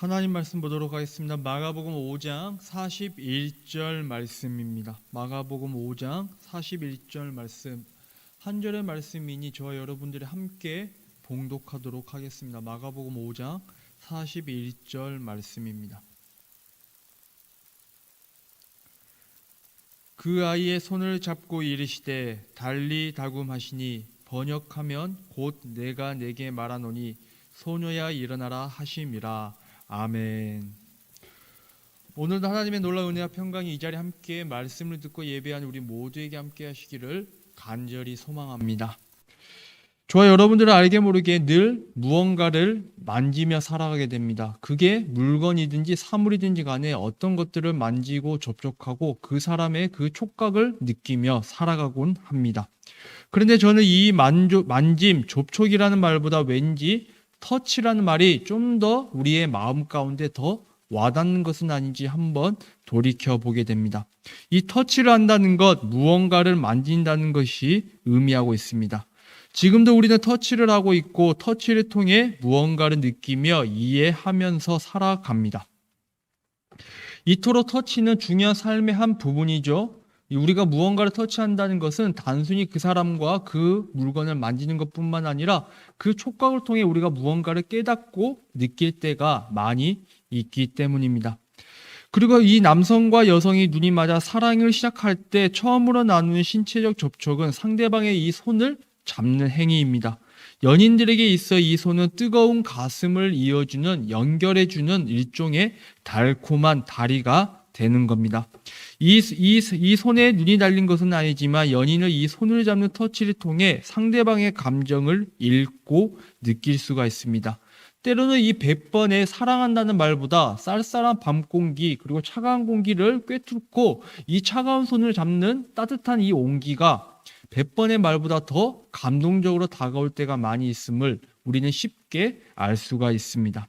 하나님 말씀 보도록 하겠습니다. 마가복음 5장 41절 말씀입니다. 마가복음 5장 41절 말씀. 한 절의 말씀이니 저와 여러분들이 함께 봉독하도록 하겠습니다. 마가복음 5장 41절 말씀입니다. 그 아이의 손을 잡고 이르시되 달리 다굼하시니 번역하면 곧 내가 내게 말하노니 소녀야 일어나라 하심이라 아멘. 오늘도 하나님의 놀라운 은혜와 평강이 이 자리에 함께 말씀을 듣고 예배하는 우리 모두에게 함께 하시기를 간절히 소망합니다. 저와 여러분들은 알게 모르게 늘 무언가를 만지며 살아가게 됩니다. 그게 물건이든지 사물이든지 간에 어떤 것들을 만지고 접촉하고 그 사람의 그 촉각을 느끼며 살아가곤 합니다. 그런데 저는 이 만조, 만짐, 접촉이라는 말보다 왠지 터치라는 말이 좀 더 우리의 마음 가운데 더 와닿는 것은 아닌지 한번 돌이켜 보게 됩니다. 이 터치를 한다는 것, 무언가를 만진다는 것이 의미하고 있습니다. 지금도 우리는 터치를 하고 있고 터치를 통해 무언가를 느끼며 이해하면서 살아갑니다. 이토록 터치는 중요한 삶의 한 부분이죠. 우리가 무언가를 터치한다는 것은 단순히 그 사람과 그 물건을 만지는 것뿐만 아니라 그 촉각을 통해 우리가 무언가를 깨닫고 느낄 때가 많이 있기 때문입니다. 그리고 이 남성과 여성이 눈이 맞아 사랑을 시작할 때 처음으로 나누는 신체적 접촉은 상대방의 이 손을 잡는 행위입니다. 연인들에게 있어 이 손은 뜨거운 가슴을 이어주는 연결해주는 일종의 달콤한 다리가 되는 겁니다. 이, 이, 이 손에 눈이 달린 것은 아니지만 연인은 이 손을 잡는 터치를 통해 상대방의 감정을 읽고 느낄 수가 있습니다. 때로는 이 100번의 사랑한다는 말보다 쌀쌀한 밤 공기 그리고 차가운 공기를 꿰뚫고 이 차가운 손을 잡는 따뜻한 이 온기가 100번의 말보다 더 감동적으로 다가올 때가 많이 있음을 우리는 쉽게 알 수가 있습니다.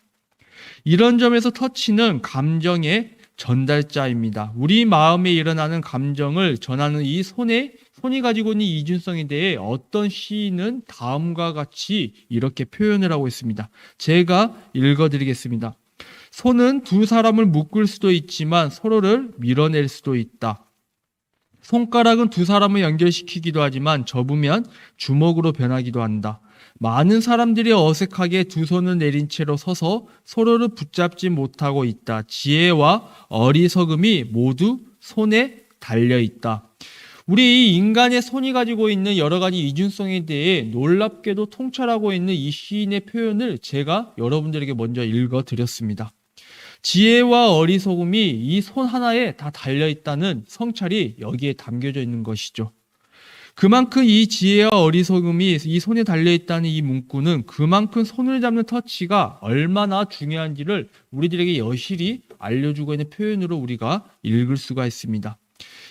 이런 점에서 터치는 감정의 전달자입니다. 우리 마음에 일어나는 감정을 전하는 이 손에 손이 가지고 있는 이중성에 대해 어떤 시인은 다음과 같이 이렇게 표현을 하고 있습니다. 제가 읽어드리겠습니다. 손은 두 사람을 묶을 수도 있지만 서로를 밀어낼 수도 있다. 손가락은 두 사람을 연결시키기도 하지만 접으면 주먹으로 변하기도 한다. 많은 사람들이 어색하게 두 손을 내린 채로 서서 서로를 붙잡지 못하고 있다. 지혜와 어리석음이 모두 손에 달려 있다. 우리 이 인간의 손이 가지고 있는 여러 가지 이중성에 대해 놀랍게도 통찰하고 있는 이 시인의 표현을 제가 여러분들에게 먼저 읽어 드렸습니다. 지혜와 어리석음이 이 손 하나에 다 달려 있다는 성찰이 여기에 담겨져 있는 것이죠. 그만큼 이 지혜와 어리석음이 이 손에 달려 있다는 이 문구는 그만큼 손을 잡는 터치가 얼마나 중요한지를 우리들에게 여실히 알려주고 있는 표현으로 우리가 읽을 수가 있습니다.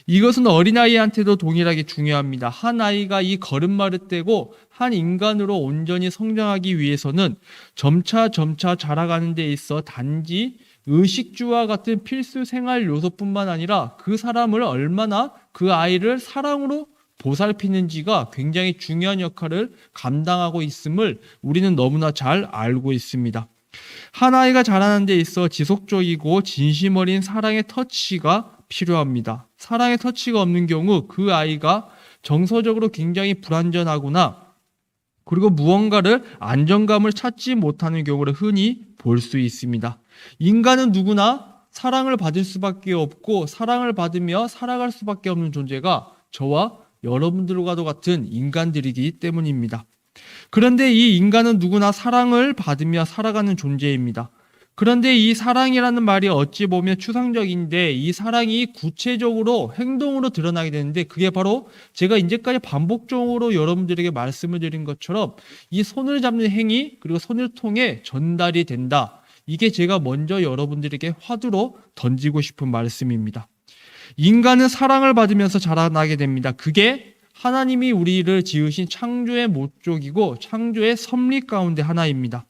이것은 어린아이한테도 동일하게 중요합니다. 한 아이가 이 걸음마를 떼고 한 인간으로 온전히 성장하기 위해서는 점차 점차 자라가는 데 있어 단지 의식주와 같은 필수 생활 요소뿐만 아니라 그 사람을 얼마나 그 아이를 사랑으로 보살피는지가 굉장히 중요한 역할을 감당하고 있음을 우리는 너무나 잘 알고 있습니다. 한 아이가 자라는 데 있어 지속적이고 진심 어린 사랑의 터치가 필요합니다. 사랑의 터치가 없는 경우 그 아이가 정서적으로 굉장히 불안전하거나 그리고 무언가를 안정감을 찾지 못하는 경우를 흔히 볼 수 있습니다. 인간은 누구나 사랑을 받을 수밖에 없고 사랑을 받으며 살아갈 수밖에 없는 존재가 저와 여러분들과도 같은 인간들이기 때문입니다. 그런데 이 인간은 누구나 사랑을 받으며 살아가는 존재입니다. 그런데 이 사랑이라는 말이 어찌 보면 추상적인데 이 사랑이 구체적으로 행동으로 드러나게 되는데 그게 바로 제가 이제까지 반복적으로 여러분들에게 말씀을 드린 것처럼 이 손을 잡는 행위 그리고 손을 통해 전달이 된다. 이게 제가 먼저 여러분들에게 화두로 던지고 싶은 말씀입니다. 인간은 사랑을 받으면서 자라나게 됩니다. 그게 하나님이 우리를 지으신 창조의 목적이고 창조의 섭리 가운데 하나입니다.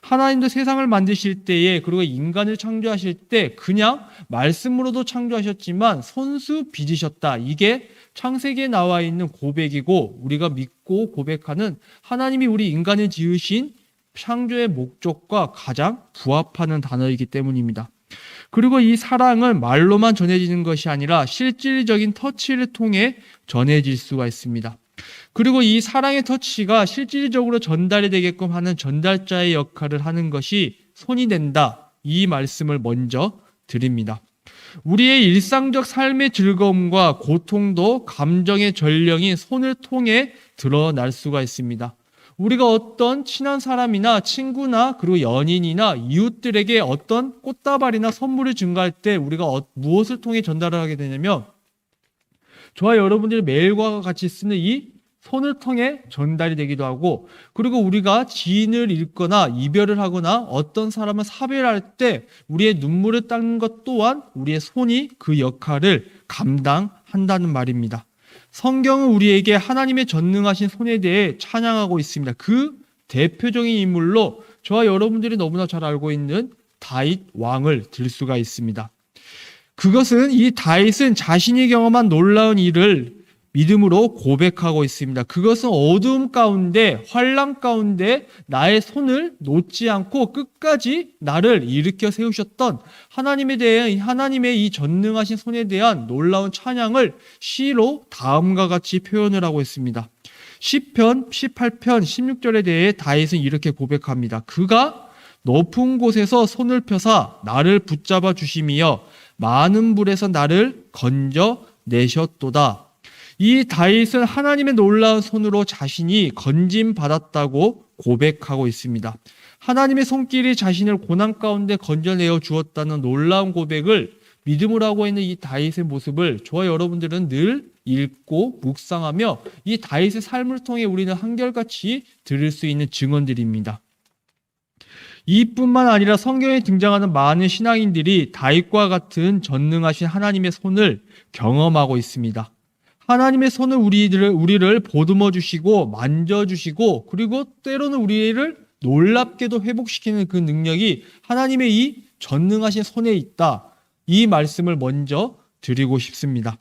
하나님도 세상을 만드실 때에 그리고 인간을 창조하실 때 그냥 말씀으로도 창조하셨지만 손수 빚으셨다. 이게 창세기에 나와 있는 고백이고 우리가 믿고 고백하는 하나님이 우리 인간을 지으신 창조의 목적과 가장 부합하는 단어이기 때문입니다. 그리고 이 사랑은 말로만 전해지는 것이 아니라 실질적인 터치를 통해 전해질 수가 있습니다. 그리고 이 사랑의 터치가 실질적으로 전달이 되게끔 하는 전달자의 역할을 하는 것이 손이 된다. 이 말씀을 먼저 드립니다. 우리의 일상적 삶의 즐거움과 고통도 감정의 전령인 손을 통해 드러날 수가 있습니다. 우리가 어떤 친한 사람이나 친구나 그리고 연인이나 이웃들에게 어떤 꽃다발이나 선물을 증가할 때 우리가 어- 무엇을 통해 전달을 하게 되냐면 저와 여러분들이 매일과 같이 쓰는 이 손을 통해 전달이 되기도 하고 그리고 우리가 지인을 잃거나 이별을 하거나 어떤 사람을 사별할 때 우리의 눈물을 닦는 것 또한 우리의 손이 그 역할을 감당한다는 말입니다. 성경은 우리에게 하나님의 전능하신 손에 대해 찬양하고 있습니다. 그 대표적인 인물로 저와 여러분들이 너무나 잘 알고 있는 다윗 왕을 들 수가 있습니다. 그것은 이 다윗은 자신이 경험한 놀라운 일을 믿음으로 고백하고 있습니다. 그것은 어두움 가운데 환란 가운데 나의 손을 놓지 않고 끝까지 나를 일으켜 세우셨던 하나님에 대한 하나님의 이 전능하신 손에 대한 놀라운 찬양을 시로 다음과 같이 표현을 하고 있습니다. 시편 18편 16절에 대해 다윗은 이렇게 고백합니다. 그가 높은 곳에서 손을 펴사 나를 붙잡아 주심이여 많은 불에서 나를 건져 내셨도다. 이 다윗은 하나님의 놀라운 손으로 자신이 건짐 받았다고 고백하고 있습니다. 하나님의 손길이 자신을 고난 가운데 건져내어 주었다는 놀라운 고백을 믿음으로 하고 있는 이 다윗의 모습을 저와 여러분들은 늘 읽고 묵상하며 이 다윗의 삶을 통해 우리는 한결같이 들을 수 있는 증언들입니다. 이뿐만 아니라 성경에 등장하는 많은 신앙인들이 다윗과 같은 전능하신 하나님의 손을 경험하고 있습니다. 하나님의 손은 우리를 우리를 보듬어 주시고 만져 주시고 그리고 때로는 우리를 놀랍게도 회복시키는 그 능력이 하나님의 이 전능하신 손에 있다. 이 말씀을 먼저 드리고 싶습니다.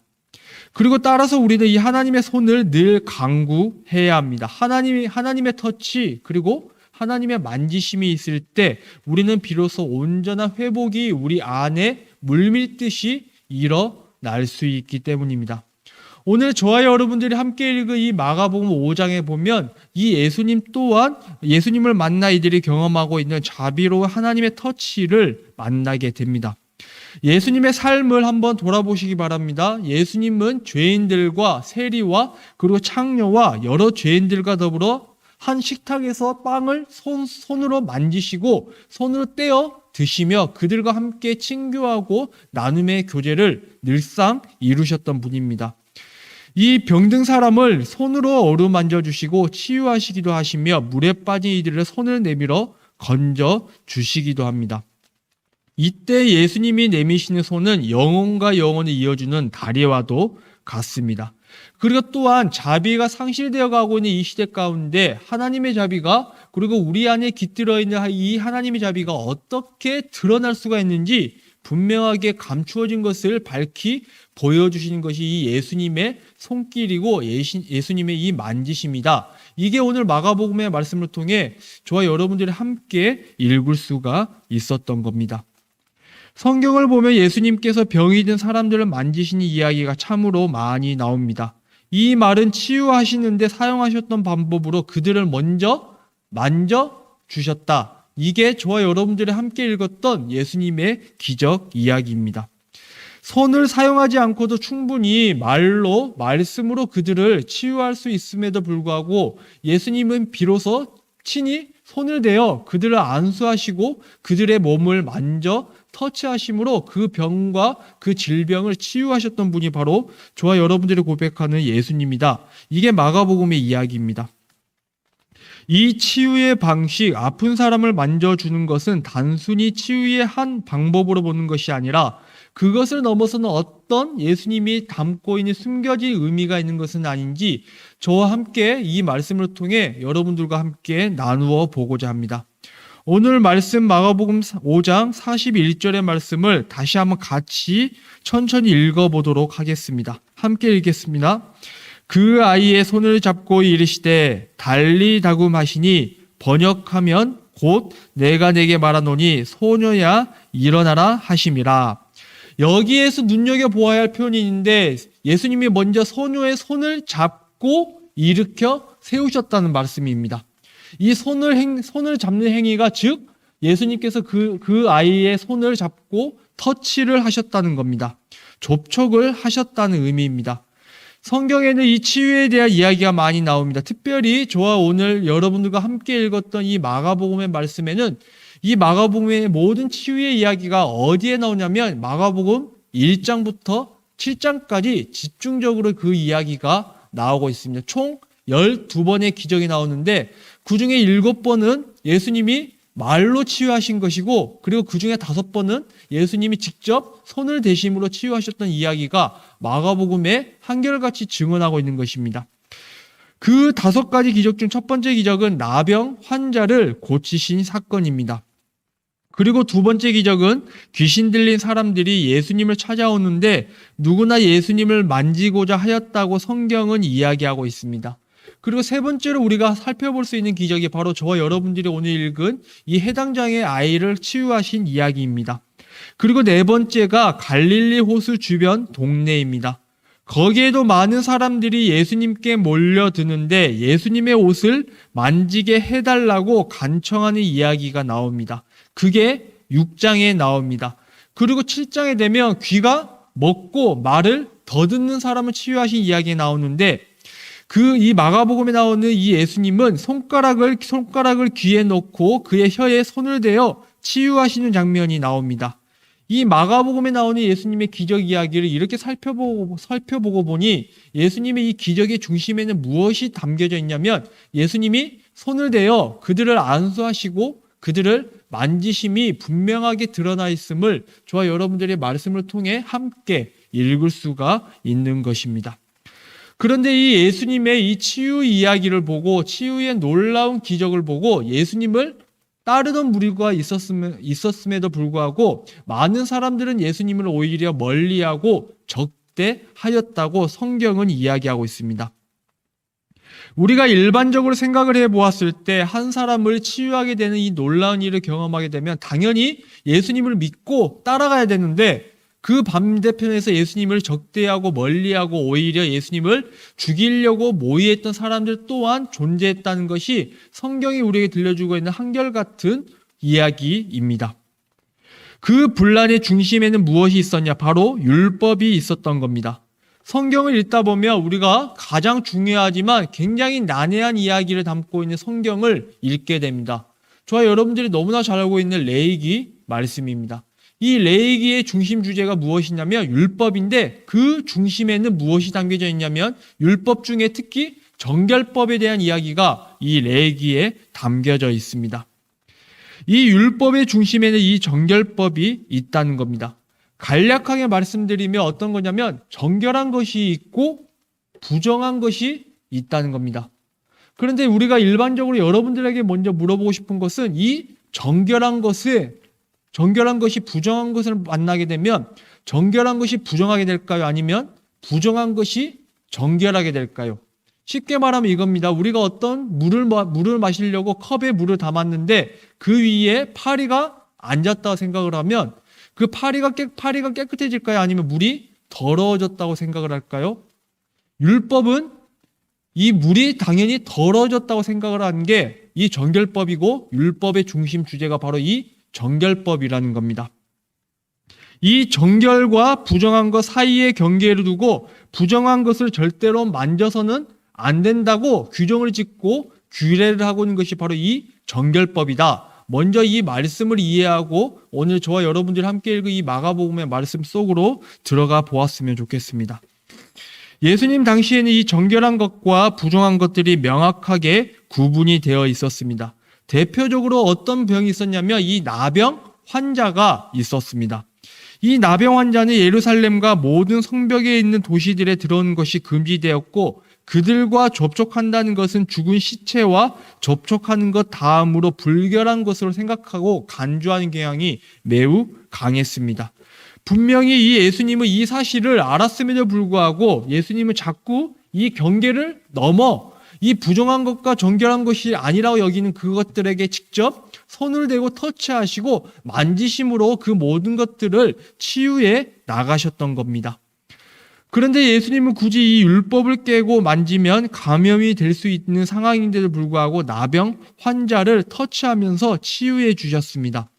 그리고 따라서 우리는 이 하나님의 손을 늘 강구해야 합니다. 하나님이 하나님의 터치 그리고 하나님의 만지심이 있을 때 우리는 비로소 온전한 회복이 우리 안에 물밀듯이 일어날 수 있기 때문입니다. 오늘 저와 여러분들이 함께 읽은 이 마가복음 5장에 보면 이 예수님 또한 예수님을 만나 이들이 경험하고 있는 자비로운 하나님의 터치를 만나게 됩니다. 예수님의 삶을 한번 돌아보시기 바랍니다. 예수님은 죄인들과 세리와 그리고 창녀와 여러 죄인들과 더불어 한 식탁에서 빵을 손, 손으로 만지시고 손으로 떼어 드시며 그들과 함께 친교하고 나눔의 교제를 늘상 이루셨던 분입니다. 이 병든 사람을 손으로 어루만져 주시고 치유하시기도 하시며 물에 빠진 이들을 손을 내밀어 건져 주시기도 합니다. 이때 예수님이 내미시는 손은 영혼과 영혼을 이어주는 다리와도 같습니다. 그리고 또한 자비가 상실되어 가고 있는 이 시대 가운데 하나님의 자비가 그리고 우리 안에 깃들어 있는 이 하나님의 자비가 어떻게 드러날 수가 있는지 분명하게 감추어진 것을 밝히 보여주시는 것이 이 예수님의 손길이고 예수님의 이 만지심이다. 이게 오늘 마가복음의 말씀을 통해 저와 여러분들이 함께 읽을 수가 있었던 겁니다. 성경을 보면 예수님께서 병이 든 사람들을 만지시는 이야기가 참으로 많이 나옵니다. 이 말은 치유하시는데 사용하셨던 방법으로 그들을 먼저 만져 주셨다. 이게 저와 여러분들이 함께 읽었던 예수님의 기적 이야기입니다. 손을 사용하지 않고도 충분히 말로, 말씀으로 그들을 치유할 수 있음에도 불구하고 예수님은 비로소 친히 손을 대어 그들을 안수하시고 그들의 몸을 만져 터치하심으로 그 병과 그 질병을 치유하셨던 분이 바로 저와 여러분들이 고백하는 예수님이다. 이게 마가복음의 이야기입니다. 이 치유의 방식, 아픈 사람을 만져주는 것은 단순히 치유의 한 방법으로 보는 것이 아니라 그것을 넘어서는 어떤 예수님이 담고 있는 숨겨진 의미가 있는 것은 아닌지 저와 함께 이 말씀을 통해 여러분들과 함께 나누어 보고자 합니다. 오늘 말씀 마가복음 5장 41절의 말씀을 다시 한번 같이 천천히 읽어보도록 하겠습니다. 함께 읽겠습니다. 그 아이의 손을 잡고 이르시되 달리 다굼하시니 번역하면 곧 내가 내게 말하노니 소녀야 일어나라 하심이라. 여기에서 눈여겨 보아야 할 표현이 있는데 예수님이 먼저 소녀의 손을 잡고 일으켜 세우셨다는 말씀입니다. 이 손을 행, 손을 잡는 행위가 즉 예수님께서 그, 그 아이의 손을 잡고 터치를 하셨다는 겁니다. 접촉을 하셨다는 의미입니다. 성경에는 이 치유에 대한 이야기가 많이 나옵니다. 특별히 저와 오늘 여러분들과 함께 읽었던 이 마가복음의 말씀에는 이 마가복음의 모든 치유의 이야기가 어디에 나오냐면 마가복음 1장부터 7장까지 집중적으로 그 이야기가 나오고 있습니다. 총 12번의 기적이 나오는데 그 중에 7번은 예수님이 말로 치유하신 것이고 그리고 그 중에 다섯 번은 예수님이 직접 손을 대심으로 치유하셨던 이야기가 마가복음에 한결같이 증언하고 있는 것입니다. 그 다섯 가지 기적 중 첫 번째 기적은 나병 환자를 고치신 사건입니다. 그리고 두 번째 기적은 귀신 들린 사람들이 예수님을 찾아오는데 누구나 예수님을 만지고자 하였다고 성경은 이야기하고 있습니다. 그리고 세 번째로 우리가 살펴볼 수 있는 기적이 바로 저와 여러분들이 오늘 읽은 이 해당장의 아이를 치유하신 이야기입니다. 그리고 네 번째가 갈릴리 호수 주변 동네입니다. 거기에도 많은 사람들이 예수님께 몰려드는데 예수님의 옷을 만지게 해달라고 간청하는 이야기가 나옵니다. 그게 6장에 나옵니다. 그리고 7장에 되면 귀가 먹고 말을 더듬는 사람을 치유하신 이야기가 나오는데 그 이 마가복음에 나오는 이 예수님은 손가락을 손가락을 귀에 넣고 그의 혀에 손을 대어 치유하시는 장면이 나옵니다. 이 마가복음에 나오는 예수님의 기적 이야기를 이렇게 살펴보고 살펴보고 보니 예수님의 이 기적의 중심에는 무엇이 담겨져 있냐면 예수님이 손을 대어 그들을 안수하시고 그들을 만지심이 분명하게 드러나 있음을 저와 여러분들의 말씀을 통해 함께 읽을 수가 있는 것입니다. 그런데 이 예수님의 이 치유 이야기를 보고 치유의 놀라운 기적을 보고 예수님을 따르던 무리가 있었음, 있었음에도 불구하고 많은 사람들은 예수님을 오히려 멀리하고 적대하였다고 성경은 이야기하고 있습니다. 우리가 일반적으로 생각을 해 보았을 때 한 사람을 치유하게 되는 이 놀라운 일을 경험하게 되면 당연히 예수님을 믿고 따라가야 되는데 그 반대편에서 예수님을 적대하고 멀리하고 오히려 예수님을 죽이려고 모의했던 사람들 또한 존재했다는 것이 성경이 우리에게 들려주고 있는 한결같은 이야기입니다. 그 분란의 중심에는 무엇이 있었냐? 바로 율법이 있었던 겁니다. 성경을 읽다 보면 우리가 가장 중요하지만 굉장히 난해한 이야기를 담고 있는 성경을 읽게 됩니다. 저와 여러분들이 너무나 잘 알고 있는 레이기 말씀입니다. 이 레이기의 중심 주제가 무엇이냐면 율법인데 그 중심에는 무엇이 담겨져 있냐면 율법 중에 특히 정결법에 대한 이야기가 이 레이기에 담겨져 있습니다. 이 율법의 중심에는 이 정결법이 있다는 겁니다. 간략하게 말씀드리면 어떤 거냐면 정결한 것이 있고 부정한 것이 있다는 겁니다. 그런데 우리가 일반적으로 여러분들에게 먼저 물어보고 싶은 것은 이 정결한 것을 정결한 것이 부정한 것을 만나게 되면 정결한 것이 부정하게 될까요? 아니면 부정한 것이 정결하게 될까요? 쉽게 말하면 이겁니다. 우리가 어떤 물을 물을 마시려고 컵에 물을 담았는데 그 위에 파리가 앉았다고 생각을 하면 그 파리가 깨, 파리가 깨끗해질까요? 아니면 물이 더러워졌다고 생각을 할까요? 율법은 이 물이 당연히 더러워졌다고 생각을 하는 게이 정결법이고 율법의 중심 주제가 바로 이 정결법이라는 겁니다. 이 정결과 부정한 것 사이의 경계를 두고 부정한 것을 절대로 만져서는 안 된다고 규정을 짓고 규례를 하고 있는 것이 바로 이 정결법이다. 먼저 이 말씀을 이해하고 오늘 저와 여러분들이 함께 읽은 이 마가복음의 말씀 속으로 들어가 보았으면 좋겠습니다. 예수님 당시에는 이 정결한 것과 부정한 것들이 명확하게 구분이 되어 있었습니다. 대표적으로 어떤 병이 있었냐면 이 나병 환자가 있었습니다. 이 나병 환자는 예루살렘과 모든 성벽에 있는 도시들에 들어오는 것이 금지되었고 그들과 접촉한다는 것은 죽은 시체와 접촉하는 것 다음으로 불결한 것으로 생각하고 간주하는 경향이 매우 강했습니다. 분명히 이 예수님은 이 사실을 알았음에도 불구하고 예수님은 자꾸 이 경계를 넘어 이 부정한 것과 정결한 것이 아니라고 여기는 그것들에게 직접 손을 대고 터치하시고 만지심으로 그 모든 것들을 치유해 나가셨던 겁니다. 그런데 예수님은 굳이 이 율법을 깨고 만지면 감염이 될 수 있는 상황인데도 불구하고 나병 환자를 터치하면서 치유해 주셨습니다.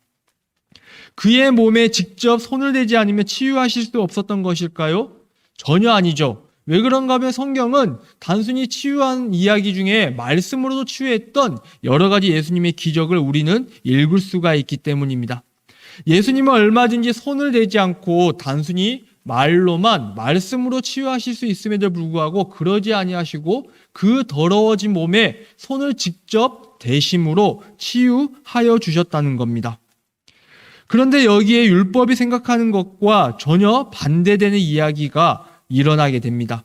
그의 몸에 직접 손을 대지 않으면 치유하실 수 없었던 것일까요? 전혀 아니죠. 왜 그런가 하면 성경은 단순히 치유한 이야기 중에 말씀으로도 치유했던 여러 가지 예수님의 기적을 우리는 읽을 수가 있기 때문입니다. 예수님은 얼마든지 손을 대지 않고 단순히 말로만 말씀으로 치유하실 수 있음에도 불구하고 그러지 아니하시고 그 더러워진 몸에 손을 직접 대심으로 치유하여 주셨다는 겁니다. 그런데 여기에 율법이 생각하는 것과 전혀 반대되는 이야기가 일어나게 됩니다.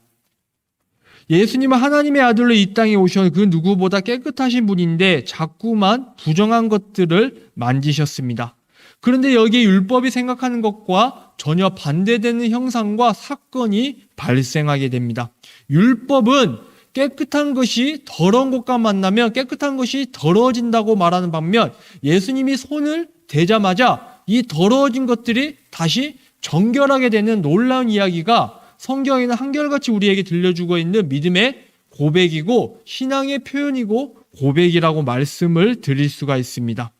예수님은 하나님의 아들로 이 땅에 오셔 그 누구보다 깨끗하신 분인데 자꾸만 부정한 것들을 만지셨습니다. 그런데 여기에 율법이 생각하는 것과 전혀 반대되는 형상과 사건이 발생하게 됩니다. 율법은 깨끗한 것이 더러운 것과 만나면 깨끗한 것이 더러워진다고 말하는 반면 예수님이 손을 대자마자 이 더러워진 것들이 다시 정결하게 되는 놀라운 이야기가 성경에는 한결같이 우리에게 들려주고 있는 믿음의 고백이고 신앙의 표현이고 고백이라고 말씀을 드릴 수가 있습니다.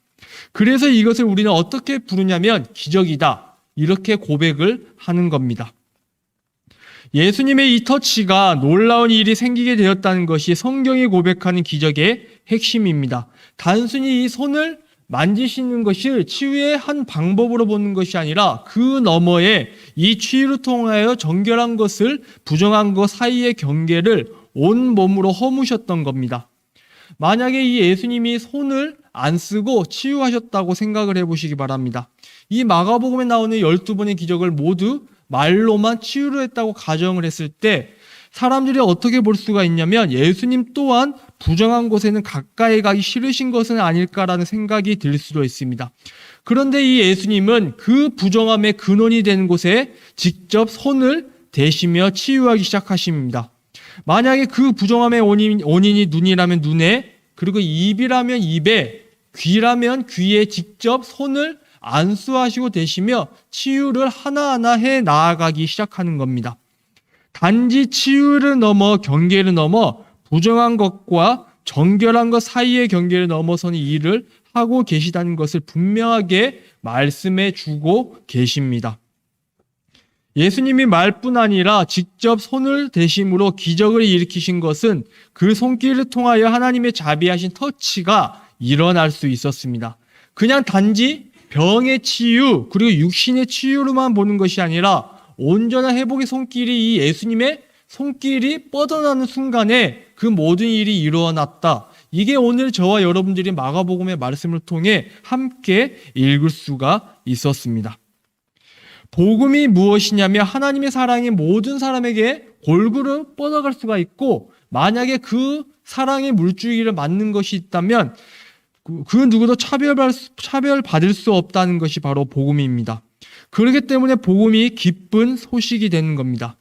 그래서 이것을 우리는 어떻게 부르냐면 기적이다. 이렇게 고백을 하는 겁니다. 예수님의 이 터치가 놀라운 일이 생기게 되었다는 것이 성경이 고백하는 기적의 핵심입니다. 단순히 이 손을 만지시는 것을 치유의 한 방법으로 보는 것이 아니라 그 너머에 이 치유를 통하여 정결한 것을 부정한 것 사이의 경계를 온 몸으로 허무셨던 겁니다. 만약에 이 예수님이 손을 안 쓰고 치유하셨다고 생각을 해보시기 바랍니다. 이 마가복음에 나오는 12번의 기적을 모두 말로만 치유를 했다고 가정을 했을 때 사람들이 어떻게 볼 수가 있냐면 예수님 또한 부정한 곳에는 가까이 가기 싫으신 것은 아닐까라는 생각이 들 수도 있습니다. 그런데 이 예수님은 그 부정함의 근원이 되는 곳에 직접 손을 대시며 치유하기 시작하십니다. 만약에 그 부정함의 원인, 원인이 눈이라면 눈에, 그리고 입이라면 입에, 귀라면 귀에 직접 손을 안수하시고 대시며 치유를 하나하나 해 나아가기 시작하는 겁니다. 단지 치유를 넘어 경계를 넘어 부정한 것과 정결한 것 사이의 경계를 넘어서는 일을 하고 계시다는 것을 분명하게 말씀해 주고 계십니다. 예수님이 말뿐 아니라 직접 손을 대심으로 기적을 일으키신 것은 그 손길을 통하여 하나님의 자비하신 터치가 일어날 수 있었습니다. 그냥 단지 병의 치유 그리고 육신의 치유로만 보는 것이 아니라 온전한 회복의 손길이 이 예수님의 손길이 뻗어나는 순간에 그 모든 일이 일어났다. 이게 오늘 저와 여러분들이 마가복음의 말씀을 통해 함께 읽을 수가 있었습니다. 복음이 무엇이냐면 하나님의 사랑이 모든 사람에게 골고루 뻗어갈 수가 있고 만약에 그 사랑의 물줄기를 맞는 것이 있다면 그, 그 누구도 차별받을, 차별받을 수 없다는 것이 바로 복음입니다. 그렇기 때문에 복음이 기쁜 소식이 되는 겁니다.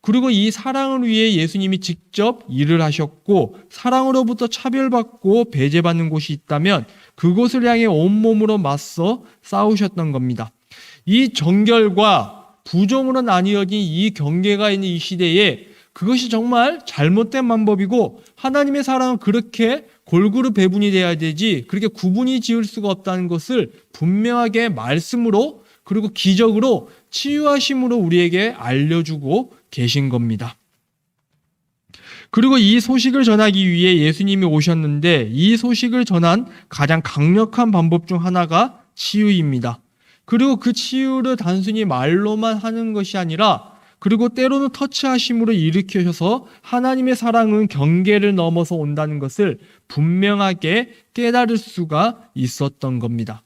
그리고 이 사랑을 위해 예수님이 직접 일을 하셨고 사랑으로부터 차별받고 배제받는 곳이 있다면 그곳을 향해 온몸으로 맞서 싸우셨던 겁니다. 이 정결과 부정으로 나뉘어진 이 경계가 있는 이 시대에 그것이 정말 잘못된 방법이고 하나님의 사랑은 그렇게 골고루 배분이 돼야 되지 그렇게 구분이 지을 수가 없다는 것을 분명하게 말씀으로 그리고 기적으로 치유하심으로 우리에게 알려주고 계신 겁니다. 그리고 이 소식을 전하기 위해 예수님이 오셨는데 이 소식을 전한 가장 강력한 방법 중 하나가 치유입니다. 그리고 그 치유를 단순히 말로만 하는 것이 아니라 그리고 때로는 터치하심으로 일으켜셔서 하나님의 사랑은 경계를 넘어서 온다는 것을 분명하게 깨달을 수가 있었던 겁니다.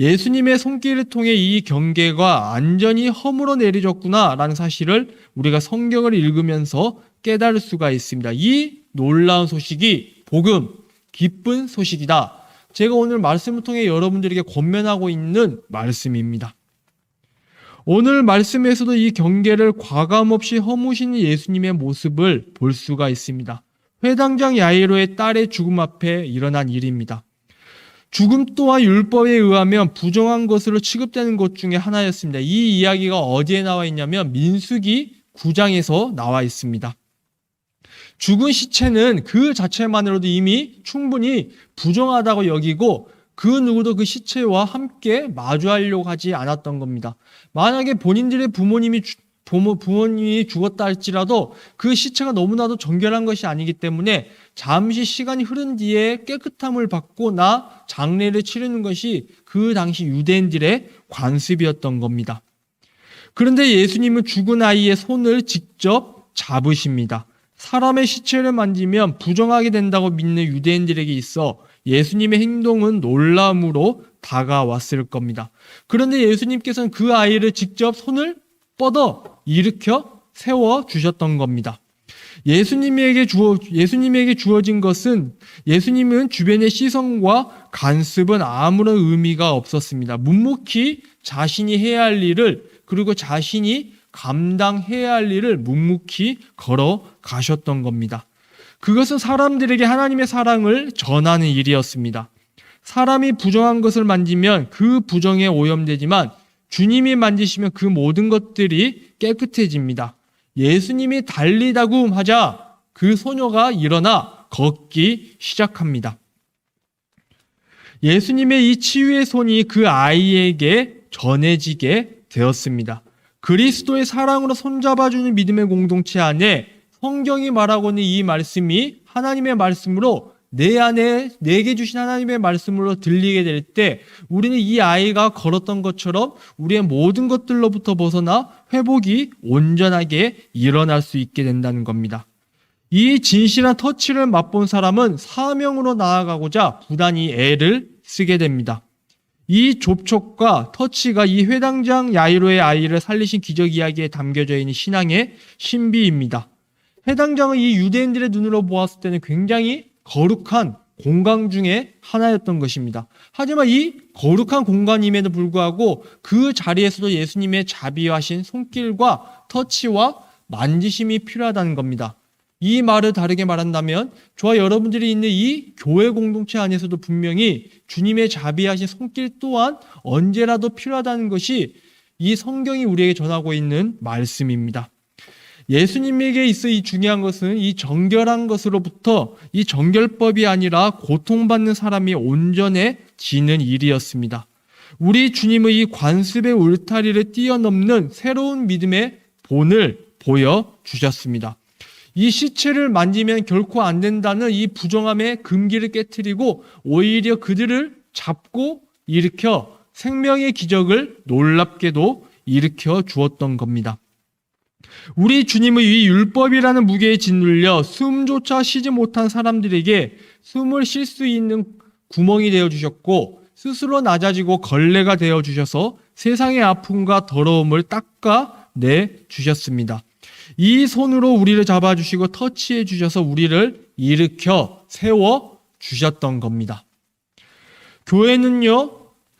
예수님의 손길을 통해 이 경계가 안전히 허물어 내려졌구나라는 사실을 우리가 성경을 읽으면서 깨달을 수가 있습니다. 이 놀라운 소식이 복음, 기쁜 소식이다. 제가 오늘 말씀을 통해 여러분들에게 권면하고 있는 말씀입니다. 오늘 말씀에서도 이 경계를 과감 없이 허무시는 예수님의 모습을 볼 수가 있습니다. 회당장 야이로의 딸의 죽음 앞에 일어난 일입니다. 죽음 또한 율법에 의하면 부정한 것으로 취급되는 것 중에 하나였습니다. 이 이야기가 어디에 나와 있냐면 민수기 9장에서 나와 있습니다. 죽은 시체는 그 자체만으로도 이미 충분히 부정하다고 여기고 그 누구도 그 시체와 함께 마주하려고 하지 않았던 겁니다. 만약에 본인들의 부모님이 주- 부모, 부모님이 죽었다 할지라도 그 시체가 너무나도 정결한 것이 아니기 때문에 잠시 시간이 흐른 뒤에 깨끗함을 받고 나 장례를 치르는 것이 그 당시 유대인들의 관습이었던 겁니다. 그런데 예수님은 죽은 아이의 손을 직접 잡으십니다. 사람의 시체를 만지면 부정하게 된다고 믿는 유대인들에게 있어 예수님의 행동은 놀라움으로 다가왔을 겁니다. 그런데 예수님께서는 그 아이를 직접 손을 뻗어 일으켜 세워 주셨던 겁니다. 예수님에게 주어 예수님에게 주어진 것은 예수님은 주변의 시선과 간섭은 아무런 의미가 없었습니다. 묵묵히 자신이 해야 할 일을 그리고 자신이 감당해야 할 일을 묵묵히 걸어 가셨던 겁니다. 그것은 사람들에게 하나님의 사랑을 전하는 일이었습니다. 사람이 부정한 것을 만지면 그 부정에 오염되지만 주님이 만지시면 그 모든 것들이 깨끗해집니다. 예수님이 달리다굼 하자 그 소녀가 일어나 걷기 시작합니다. 예수님의 이 치유의 손이 그 아이에게 전해지게 되었습니다. 그리스도의 사랑으로 손잡아주는 믿음의 공동체 안에 성경이 말하고 있는 이 말씀이 하나님의 말씀으로 내 안에 내게 주신 하나님의 말씀으로 들리게 될 때 우리는 이 아이가 걸었던 것처럼 우리의 모든 것들로부터 벗어나 회복이 온전하게 일어날 수 있게 된다는 겁니다. 이 진실한 터치를 맛본 사람은 사명으로 나아가고자 부단히 애를 쓰게 됩니다. 이 접촉과 터치가 이 회당장 야이로의 아이를 살리신 기적 이야기에 담겨져 있는 신앙의 신비입니다. 해당장은 이 유대인들의 눈으로 보았을 때는 굉장히 거룩한 공간 중에 하나였던 것입니다. 하지만 이 거룩한 공간임에도 불구하고 그 자리에서도 예수님의 자비하신 손길과 터치와 만지심이 필요하다는 겁니다. 이 말을 다르게 말한다면 저와 여러분들이 있는 이 교회 공동체 안에서도 분명히 주님의 자비하신 손길 또한 언제라도 필요하다는 것이 이 성경이 우리에게 전하고 있는 말씀입니다. 예수님에게 있어 이 중요한 것은 이 정결한 것으로부터 이 정결법이 아니라 고통받는 사람이 온전해지는 일이었습니다. 우리 주님의 이 관습의 울타리를 뛰어넘는 새로운 믿음의 본을 보여 주셨습니다. 이 시체를 만지면 결코 안 된다는 이 부정함의 금기를 깨뜨리고 오히려 그들을 잡고 일으켜 생명의 기적을 놀랍게도 일으켜 주었던 겁니다. 우리 주님의 이 율법이라는 무게에 짓눌려 숨조차 쉬지 못한 사람들에게 숨을 쉴 수 있는 구멍이 되어 주셨고 스스로 낮아지고 걸레가 되어 주셔서 세상의 아픔과 더러움을 닦아 내 주셨습니다. 이 손으로 우리를 잡아 주시고 터치해 주셔서 우리를 일으켜 세워 주셨던 겁니다. 교회는요,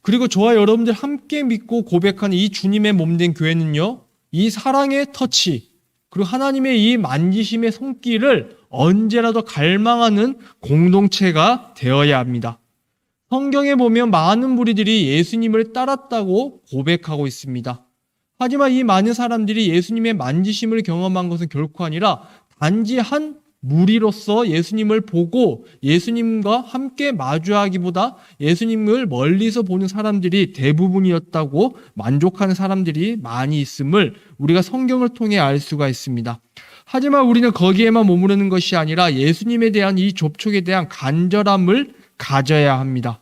그리고 저와 여러분들 함께 믿고 고백하는 이 주님의 몸 된 교회는요, 이 사랑의 터치, 그리고 하나님의 이 만지심의 손길을 언제라도 갈망하는 공동체가 되어야 합니다. 성경에 보면 많은 무리들이 예수님을 따랐다고 고백하고 있습니다. 하지만 이 많은 사람들이 예수님의 만지심을 경험한 것은 결코 아니라 단지 한 무리로서 예수님을 보고 예수님과 함께 마주하기보다 예수님을 멀리서 보는 사람들이 대부분이었다고 만족하는 사람들이 많이 있음을 우리가 성경을 통해 알 수가 있습니다. 하지만 우리는 거기에만 머무르는 것이 아니라 예수님에 대한 이 접촉에 대한 간절함을 가져야 합니다.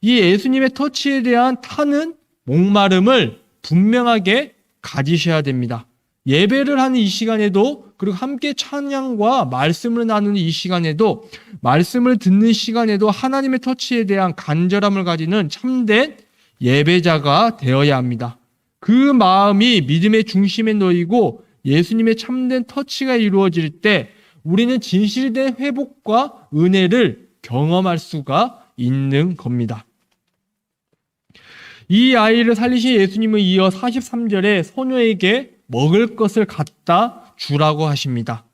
이 예수님의 터치에 대한 타는 목마름을 분명하게 가지셔야 됩니다. 예배를 하는 이 시간에도 그리고 함께 찬양과 말씀을 나누는 이 시간에도 말씀을 듣는 시간에도 하나님의 터치에 대한 간절함을 가지는 참된 예배자가 되어야 합니다. 그 마음이 믿음의 중심에 놓이고 예수님의 참된 터치가 이루어질 때 우리는 진실된 회복과 은혜를 경험할 수가 있는 겁니다. 이 아이를 살리신 예수님은 이어 43절에 소녀에게 먹을 것을 갖다 주라고 하십니다.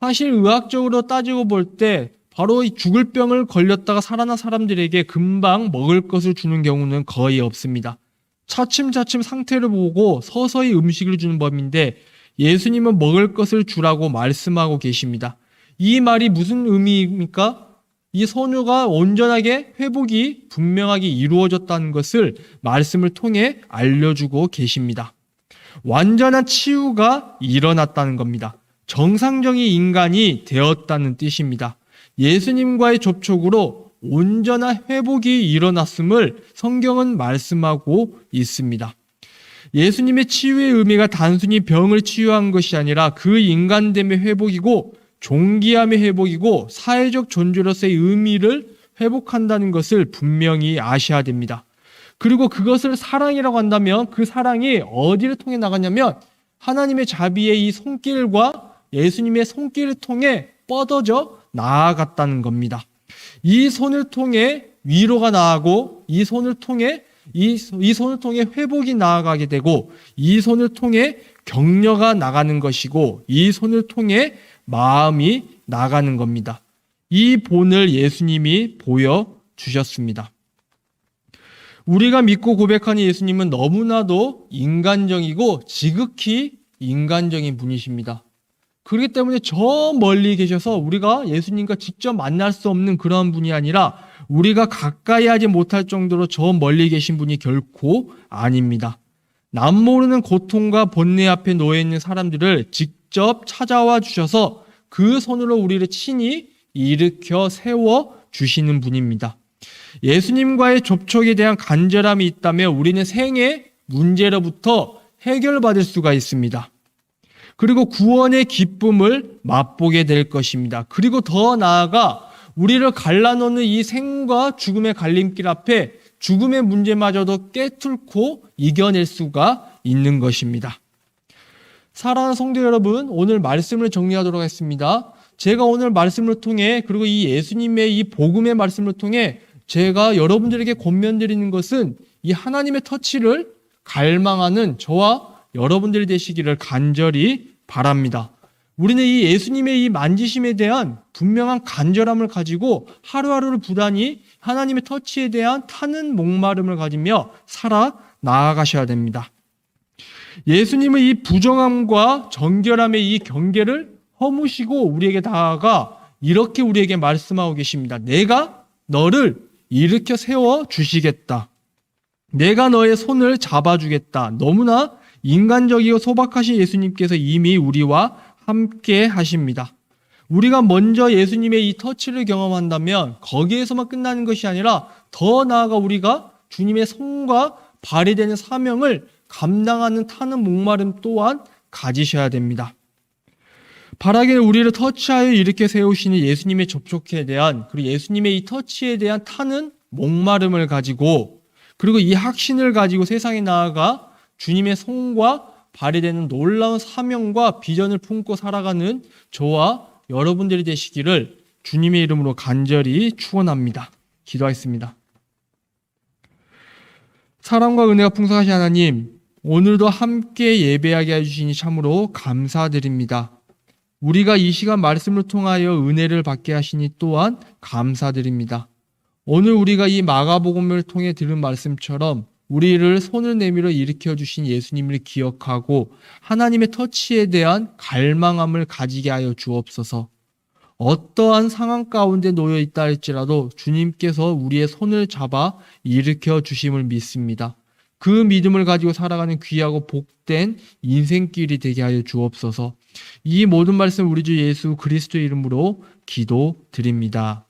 사실 의학적으로 따지고 볼 때 바로 이 죽을 병을 걸렸다가 살아난 사람들에게 금방 먹을 것을 주는 경우는 거의 없습니다. 차츰차츰 상태를 보고 서서히 음식을 주는 법인데 예수님은 먹을 것을 주라고 말씀하고 계십니다. 이 말이 무슨 의미입니까? 이 소녀가 온전하게 회복이 분명하게 이루어졌다는 것을 말씀을 통해 알려주고 계십니다. 완전한 치유가 일어났다는 겁니다. 정상적인 인간이 되었다는 뜻입니다. 예수님과의 접촉으로 온전한 회복이 일어났음을 성경은 말씀하고 있습니다. 예수님의 치유의 의미가 단순히 병을 치유한 것이 아니라 그 인간됨의 회복이고 종기함의 회복이고 사회적 존재로서의 의미를 회복한다는 것을 분명히 아셔야 됩니다. 그리고 그것을 사랑이라고 한다면 그 사랑이 어디를 통해 나가냐면 하나님의 자비의 이 손길과 예수님의 손길을 통해 뻗어져 나아갔다는 겁니다. 이 손을 통해 위로가 나가고 이 손을 통해 이, 이 손을 통해 회복이 나아가게 되고 이 손을 통해 격려가 나가는 것이고 이 손을 통해 마음이 나가는 겁니다. 이 본을 예수님이 보여 주셨습니다. 우리가 믿고 고백하는 예수님은 너무나도 인간적이고 지극히 인간적인 분이십니다. 그렇기 때문에 저 멀리 계셔서 우리가 예수님과 직접 만날 수 없는 그런 분이 아니라 우리가 가까이 하지 못할 정도로 저 멀리 계신 분이 결코 아닙니다. 남 모르는 고통과 번뇌 앞에 놓여 있는 사람들을 직접 찾아와 주셔서 그 손으로 우리를 친히 일으켜 세워 주시는 분입니다. 예수님과의 접촉에 대한 간절함이 있다면 우리는 생의 문제로부터 해결받을 수가 있습니다. 그리고 구원의 기쁨을 맛보게 될 것입니다. 그리고 더 나아가 우리를 갈라놓는 이 생과 죽음의 갈림길 앞에 죽음의 문제마저도 깨뚫고 이겨낼 수가 있는 것입니다. 사랑하는 성도 여러분, 오늘 말씀을 정리하도록 하겠습니다. 제가 오늘 말씀을 통해 그리고 이 예수님의 이 복음의 말씀을 통해 제가 여러분들에게 권면드리는 것은 이 하나님의 터치를 갈망하는 저와 여러분들이 되시기를 간절히 바랍니다. 우리는 이 예수님의 이 만지심에 대한 분명한 간절함을 가지고 하루하루를 부단히 하나님의 터치에 대한 타는 목마름을 가지며 살아 나아가셔야 됩니다. 예수님은 이 부정함과 정결함의 이 경계를 허무시고 우리에게 다가가 이렇게 우리에게 말씀하고 계십니다. 내가 너를 일으켜 세워 주시겠다. 내가 너의 손을 잡아주겠다. 너무나 인간적이고 소박하신 예수님께서 이미 우리와 함께 하십니다. 우리가 먼저 예수님의 이 터치를 경험한다면 거기에서만 끝나는 것이 아니라 더 나아가 우리가 주님의 손과 발이 되는 사명을 감당하는 타는 목마름 또한 가지셔야 됩니다. 바라기는 우리를 터치하여 이렇게 세우시는 예수님의 접촉에 대한 그리고 예수님의 이 터치에 대한 타는 목마름을 가지고 그리고 이 확신을 가지고 세상에 나아가 주님의 손과 발이 되는 놀라운 사명과 비전을 품고 살아가는 저와 여러분들이 되시기를 주님의 이름으로 간절히 축원합니다. 기도하겠습니다. 사랑과 은혜가 풍성하신 하나님, 오늘도 함께 예배하게 해주시니 참으로 감사드립니다. 우리가 이 시간 말씀을 통하여 은혜를 받게 하시니 또한 감사드립니다. 오늘 우리가 이 마가복음을 통해 들은 말씀처럼 우리를 손을 내밀어 일으켜 주신 예수님을 기억하고 하나님의 터치에 대한 갈망함을 가지게 하여 주옵소서. 어떠한 상황 가운데 놓여 있다 할지라도 주님께서 우리의 손을 잡아 일으켜 주심을 믿습니다. 그 믿음을 가지고 살아가는 귀하고 복된 인생길이 되게 하여 주옵소서. 이 모든 말씀 우리 주 예수 그리스도의 이름으로 기도드립니다.